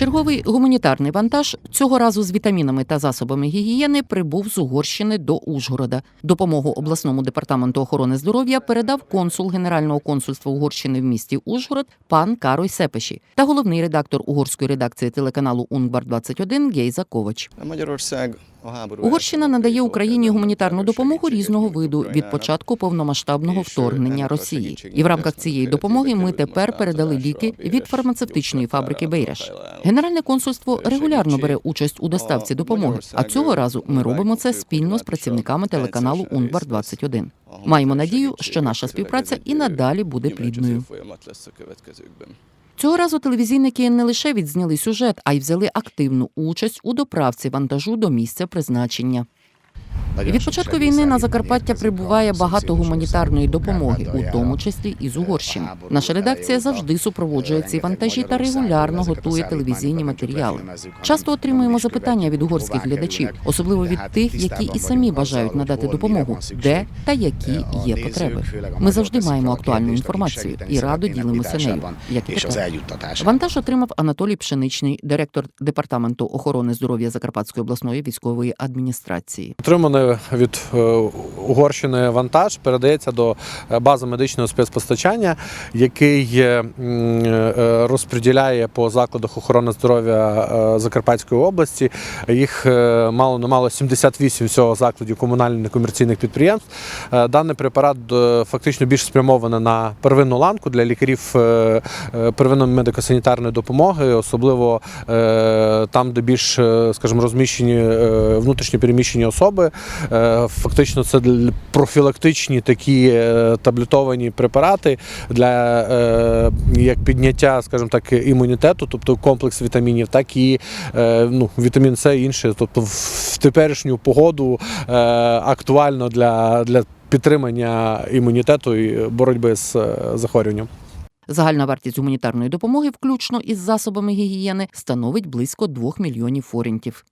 Черговий гуманітарний вантаж цього разу з вітамінами та засобами гігієни прибув з Угорщини до Ужгорода. Допомогу обласному департаменту охорони здоров'я передав консул Генерального консульства Угорщини в місті Ужгород пан Карой Сепеші та головний редактор угорської редакції телеканалу Унгбар 21 Гейза Ковач. Magyarország Угорщина надає Україні гуманітарну допомогу різного виду від початку повномасштабного вторгнення Росії. І в рамках цієї допомоги ми тепер передали ліки від фармацевтичної фабрики Бейреш. Генеральне консульство регулярно бере участь у доставці допомоги. А цього разу ми робимо це спільно з працівниками телеканалу ще 21 Маємо надію, що наша співпраця і надалі буде плідною. Цього разу телевізійники не лише відзняли сюжет, а й взяли активну участь у доправці вантажу до місця призначення. Від початку війни на Закарпаття прибуває багато гуманітарної допомоги, у тому числі і з Угорщини. Наша редакція завжди супроводжує ці вантажі та регулярно готує телевізійні матеріали. Часто отримуємо запитання від угорських глядачів, особливо від тих, які і самі бажають надати допомогу, де та які є потреби. Ми завжди маємо актуальну інформацію і радо ділимося нею, як і тепер. Вантаж отримав Анатолій Пшеничний, директор департаменту охорони здоров'я Закарпатської обласної військової адміністрації. Отриманий від е, Угорщини вантаж передається до е, бази медичного спецпостачання, який е, розподіляє по закладах охорони здоров'я Закарпатської області. Їх мало не мало 78 всього закладів комунальних некомерційних підприємств. Даний препарат фактично більш спрямований на первинну ланку для лікарів первинної медико-санітарної допомоги, особливо там, де більш, скажімо, розміщені внутрішньо переміщені особи. Е, Фактично, це профілактичні такі е, таблетовані препарати для е, як підняття, скажімо так, імунітету, тобто комплекс вітамінів, так і ну, вітамін С і інші. Тобто в теперішню погоду актуально для, для підтримання імунітету і боротьби з захворюванням. Загальна вартість гуманітарної допомоги, включно із засобами гігієни, становить близько 2 мільйонів форінтів.